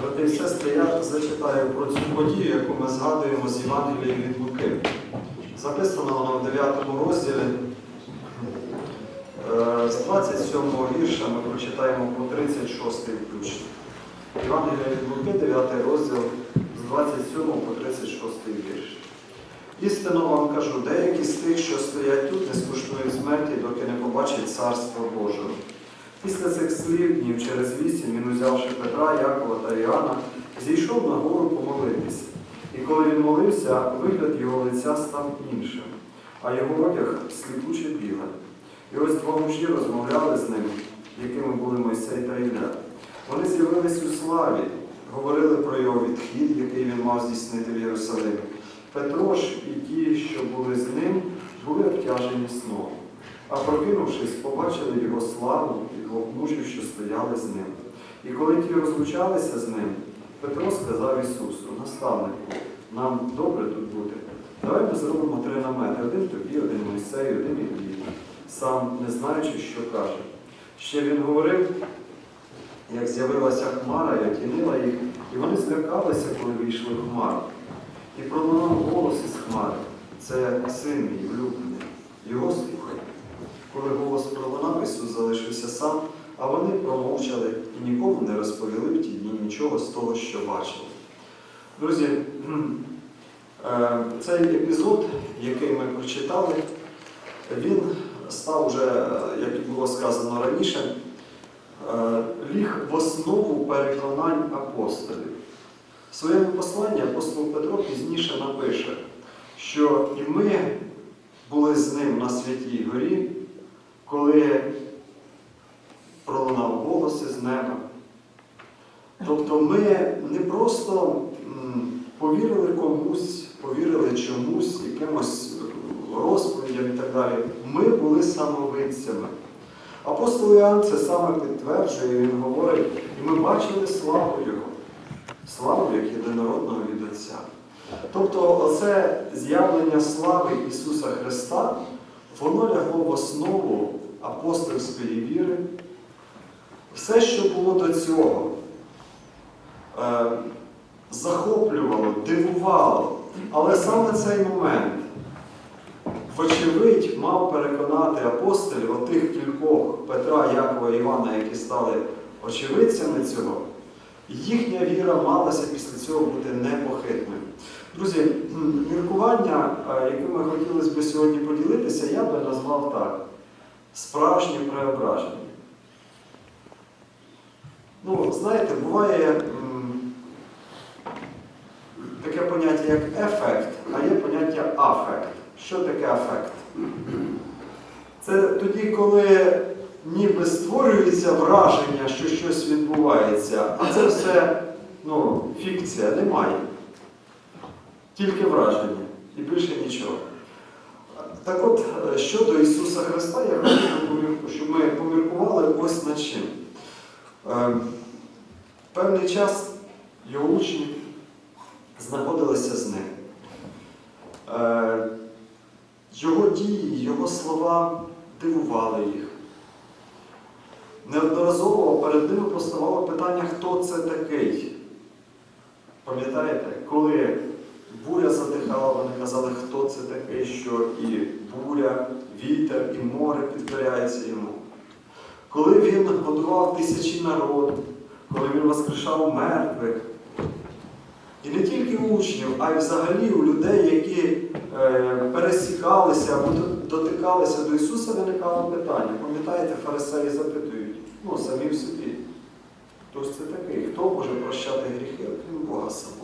Брати і сестри, я зачитаю про цю подію, яку ми згадуємо з Євангелії від Луки. Записано воно в 9 розділі. Е, З 27 вірша ми прочитаємо по 36 включно. Євангелія від Луки, 9 розділ з 27 по 36 вірш. Істинно вам кажу, деякі з тих, що стоять тут, не скуштують смерті, доки не побачать Царство Божого. Після цих слів днів через вісім він, узявши Петра, Якова та Іоанна, зійшов на гору помолитися. І коли він молився, вигляд його лиця став іншим, а його одяг сліпуче біле. І ось два мужі розмовляли з ним, якими були Мойсей та Ілля. Вони з'явились у славі, говорили про його відхід, який він мав здійснити в Єрусалимі. Петро ж і ті, що були з ним, були обтяжені сном. А прокинувшись, побачили його славу і двох мужів, що стояли з ним. І коли ті розлучалися з ним, Петро сказав Ісусу, наставнику, нам добре тут бути. Давай ми зробимо три намети, один тобі, один Мойсею, один Іллі, сам не знаючи, що каже. Ще він говорив, як з'явилася хмара, як тінила їх, і вони злякалися, коли війшли в хмару. І пролунав голос із хмари. Це син мій улюблений. Його слухай. Коли голос пролунав, Ісус залишився сам, а вони промовчали і нікому не розповіли в ті дні нічого з того, що бачили. Друзі, е, цей епізод, який ми прочитали, він став уже, е, як і було сказано раніше, е, ліг в основу переконань апостолів. В своєму посланні апостол Петро пізніше напише, що і ми були з ним на святій горі, коли пролунав голос із неба. Тобто ми не просто повірили комусь, повірили чомусь, якимось розповідям і так далі. Ми були самовидцями. Апостол Іоанн це саме підтверджує, він говорить, і ми бачили славу Його, славу як єдинородного від Отця. Тобто оце з'явлення слави Ісуса Христа, воно лягло в основу апостольської віри. Все, що було до цього, е, захоплювало, дивувало. Але саме цей момент, вочевидь, мав переконати апостолів, отих кількох Петра, Якова і Івана, які стали очевидцями цього, їхня віра малася після цього бути непохитною. Друзі, міркування, е, якими хотілося б сьогодні поділитися, я би назвав так: справжнє преображення. Ну, знаєте, буває таке поняття, як ефект, а є поняття афект. Що таке афект? Це тоді, коли ніби створюється враження, що щось відбувається, а це все ну, фікція, немає. Тільки враження і більше нічого. Так от, е, щодо Ісуса Христа, я хотів, щоб ми поміркували ось над чим. Е, Певний час його учні знаходилися з ним. Е, Його дії, його слова дивували їх. Неодноразово перед ними поставало питання, хто це такий. Пам'ятаєте, коли буря затихала, вони казали, хто це такий, що і буря, вітер, і море підкоряється йому. Коли він годував тисячі народу, коли він воскрешав мертвих. І не тільки у учнів, а й взагалі у людей, які е, пересікалися або дотикалися до Ісуса, виникало питання. Пам'ятаєте, фарисеї запитують, ну, самі в собі, хто ж це такий, хто може прощати гріхи, окрім Бога самого.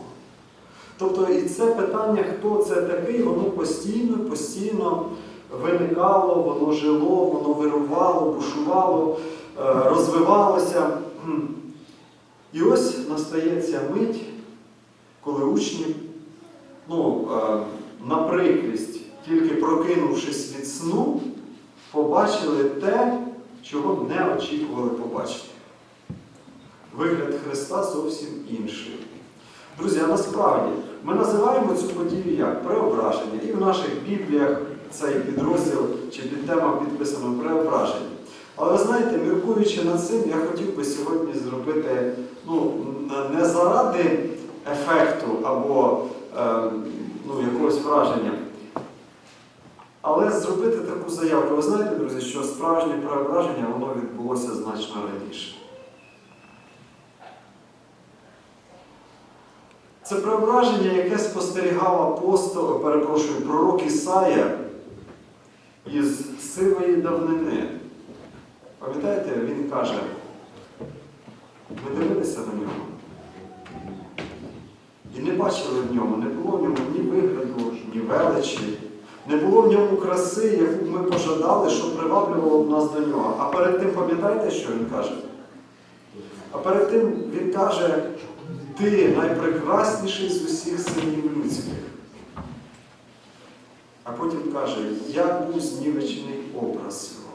Тобто і це питання, хто це такий, воно постійно, постійно виникало, воно жило, воно вирувало, бушувало, е, розвивалося. І ось настає ця мить, коли учні, ну, е, на прикрість, тільки прокинувшись від сну, побачили те, чого не очікували побачити. Вигляд Христа зовсім інший. Друзі, а насправді ми називаємо цю подію як преображення. І в наших бібліях цей підрозділ чи підтема підписано преображення. Але ви знаєте, міркуючи над цим, я хотів би сьогодні зробити ну, не заради ефекту або е, ну, якогось враження, але зробити таку заявку. Ви знаєте, друзі, що справжнє преображення воно відбулося значно раніше. Це преображення, яке спостерігав апостол, перепрошую, пророк Ісая із сивої давнини. Пам'ятаєте, він каже, ми дивилися на нього і не бачили в ньому, не було в ньому ні вигляду, ні величі, не було в ньому краси, яку б ми пожадали, що приваблювало б нас до нього. А перед тим пам'ятаєте, що він каже? А перед тим він каже, ти найпрекрасніший з усіх синів людських. А потім каже, як був знівечений образ його.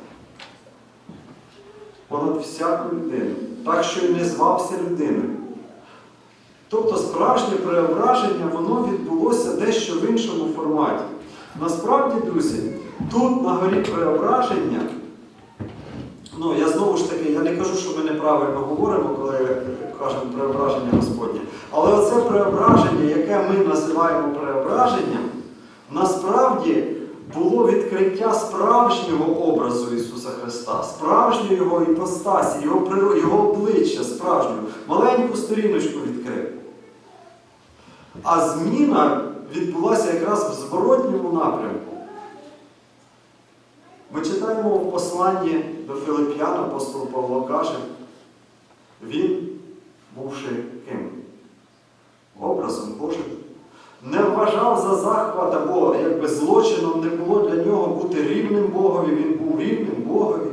Понад всяку людину, так що й не звався людиною. Тобто справжнє преображення, воно відбулося дещо в іншому форматі. Насправді, друзі, тут на горі преображення, ну я знову ж таки, я не кажу, що ми неправильно говоримо, коли кажемо преображення Господнє. Але оце преображення, яке ми називаємо преображенням, насправді було відкриття справжнього образу Ісуса Христа, справжньої Його іпостасі, Його, приро- Його обличчя справжнього. Маленьку сторіночку відкрив. А зміна відбулася якраз в зворотньому напрямку. Ми читаємо в посланні до Филип'ян, апостол Павло каже, він, бувши ким? Образом Божим, не вважав за захват або якби злочином не було для нього бути рівним Богові, він був рівним Богові.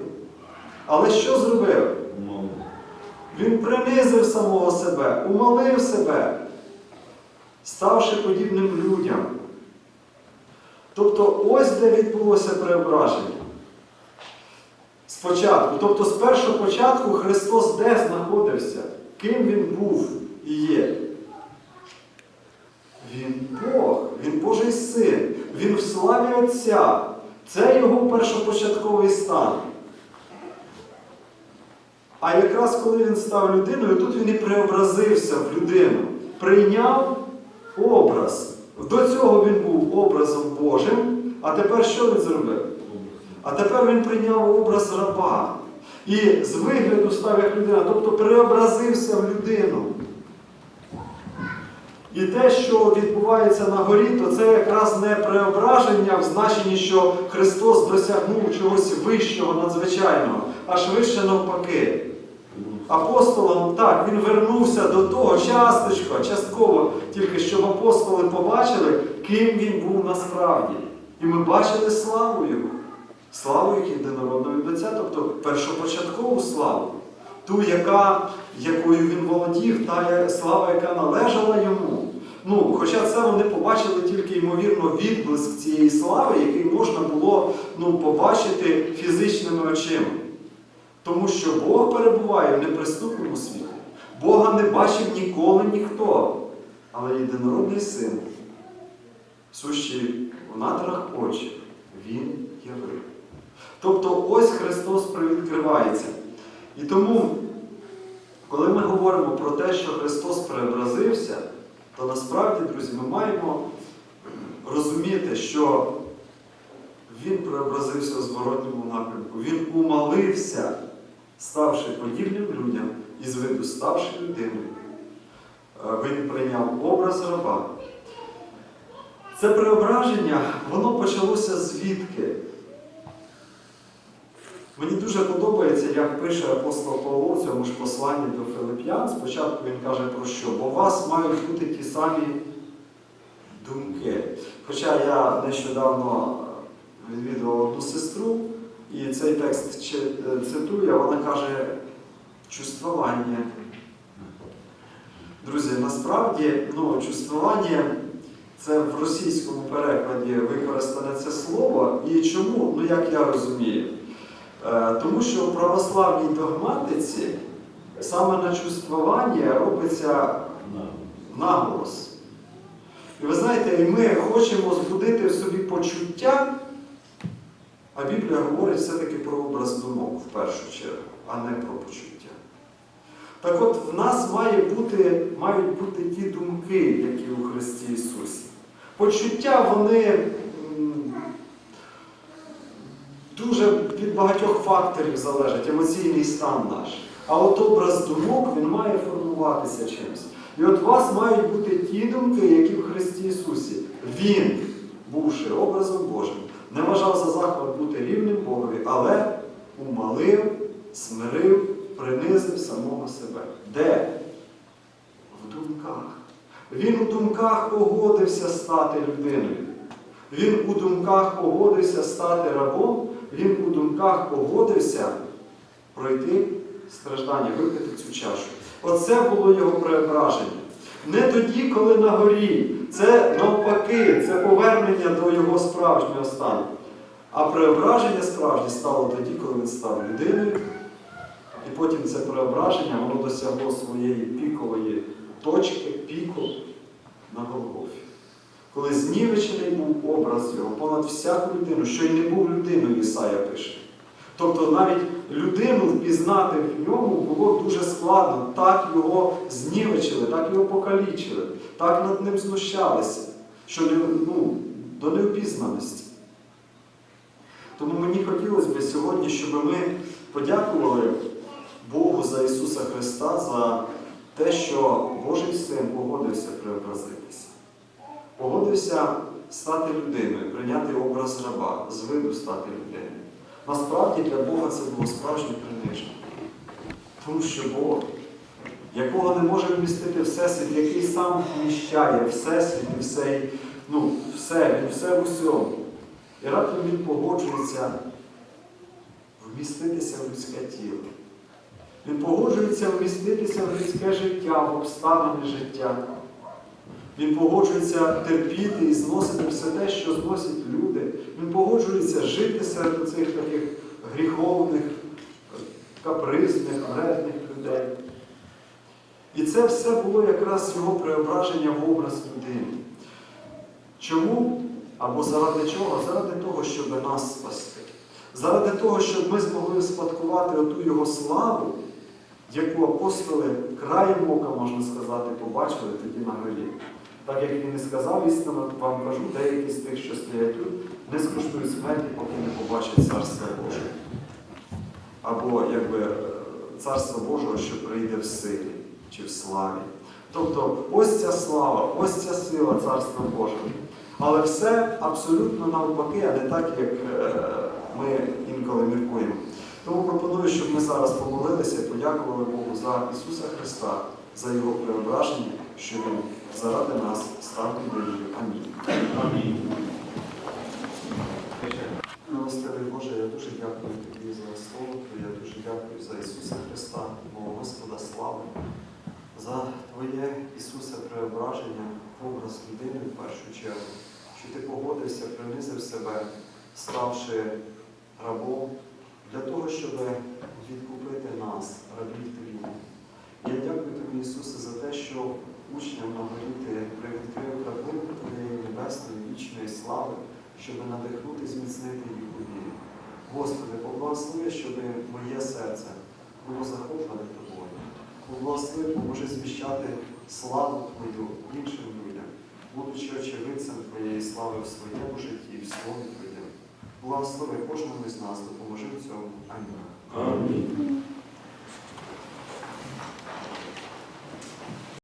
Але що зробив? Він принизив самого себе, умолив себе, ставши подібним людям. Тобто ось де відбулося преображення. Спочатку, тобто з першого початку Христос де знаходився? Ким Він був і є? Він Бог, Він Божий син, Він в славі Отця. Це його першопочатковий стан. А якраз коли він став людиною, тут він і преобразився в людину, прийняв образ. До цього він був образом Божим, а тепер що він зробив? А тепер він прийняв образ раба. І з вигляду став як людина, тобто преобразився в людину. І те, що відбувається на горі, то це якраз не преображення в значенні, що Христос досягнув чогось вищого, надзвичайного, а швидше навпаки. Апостолам так, він вернувся до того часточко, частково, тільки щоб апостоли побачили, ким він був насправді. І ми бачили славу Його. Славу як єдинородного від Отця, тобто першопочаткову славу. Ту, яка, якою він володів, та слава, яка належала йому. Ну, Хоча це вони побачили тільки, ймовірно, відблиск цієї слави, який можна було ну, побачити фізичними очима. Тому що Бог перебуває в неприступному світі. Бога не бачив ніколи ніхто. Але єдинородний син, сущий в надрах очі, він явив. Тобто ось Христос привідкривається. І тому, коли ми говоримо про те, що Христос преобразився, то насправді, друзі, ми маємо розуміти, що Він преобразився в зворотньому напрямку. Він умалився, ставши подібним людям і з виду ставши людиною. Е, Він прийняв образ раба. Це преображення, воно почалося звідки? Мені дуже подобається, як пише апостол Павло в цьому ж посланні до Филип'ян. Спочатку він каже про що? Бо у вас мають бути ті самі думки. Хоча я нещодавно відвідував одну сестру, і цей текст цитує, вона каже чувствування. Друзі, насправді, ну, чувствування це в російському перекладі використане це слово. І чому? Ну, як я розумію? Е, Тому що в православній догматиці саме на чувствування робиться наголос. І ви знаєте, і ми хочемо збудити в собі почуття, а Біблія говорить все-таки про образ думок в першу чергу, а не про почуття. Так от в нас має бути, мають бути ті думки, які у Христі Ісусі. Почуття вони м, дуже від багатьох факторів залежать, емоційний стан наш. А от образ думок він має формуватися чимось. І от у вас мають бути ті думки, які в Христі Ісусі. Він, бувши образом Божим, не вважав за захват бути рівним Богові, але умалив, смирив, принизив самого себе. Де? В думках. Він у думках погодився стати людиною. Він у думках погодився стати рабом, він у думках погодився пройти страждання, випити цю чашу. Оце було його преображення. Не тоді, коли на горі. Це навпаки, це повернення до його справжнього стану. А преображення справжнє стало тоді, коли він став людиною. І потім це преображення воно досягло своєї пікової точки, піку на Голгофі. Коли знівечений був образ його понад всяку людину, що й не був людиною, Ісая пише. Тобто навіть людину впізнати в ньому було дуже складно. Так його знівечили, так його покалічили, так над ним знущалися, що ну, до неопізнаності. Тому мені хотілося б сьогодні, щоб ми подякували Богу за Ісуса Христа, за те, що Божий Син погодився преобразитися. Погодився стати людиною, прийняти образ раба, з виду стати людиною. Насправді для Бога це було справжнє приниження. Тому що Бог, якого не може вмістити Всесвіт, який сам вміщає Всесвіт і все, ну, все, він все в усьому. І раптом він погоджується вміститися в людське тіло. Він погоджується вміститися в людське життя, в обставини життя. Він погоджується терпіти і зносити все те, що зносять люди. Він погоджується жити серед цих таких гріховних, капризних, вредних людей. І це все було якраз його преображення в образ людини. Чому? Або заради чого? Заради того, щоб нас спасти. Заради того, щоб ми змогли спадкувати оту його славу, яку апостоли краєм ока, можна сказати, побачили тоді на горі. Так як він і сказав, істинно вам кажу, деякі з тих, що стоять тут, не скуштують смерті, поки не побачать Царство Боже. Або якби е, Царство Божого, що прийде в силі чи в славі. Тобто ось ця слава, ось ця сила Царства Божого. Але все абсолютно навпаки, а не так, як е, ми інколи міркуємо. Тому пропоную, щоб ми зараз помолилися і подякували Богу за Ісуса Христа, за Його преображення, що Він заради нас став людиною. Амінь. Амінь. Милостивий Боже, я дуже дякую Тобі за слово Твоє, я дуже дякую за Ісуса Христа, мого Господа слави, за Твоє Ісусе преображення, образ людини в першу чергу, що Ти погодився, принизив себе, ставши рабом, для того, щоб відкупити нас, рабів Твій. Я дякую Тобі, Ісусе, за те, що учням на горі Ти привідкрив краплинку Твоєї небесної вічної слави, щоб надихнути, зміцнити їх у вірі. Господи, поблагослови, щоб моє серце було захоплене Тобою. Поблагослови, поможи звіщати славу Твою іншим людям, будучи очевидцем Твоєї слави в своєму житті, і в слові Твоєму. Благослови кожному з нас, допоможи в цьому. Амінь. Амінь.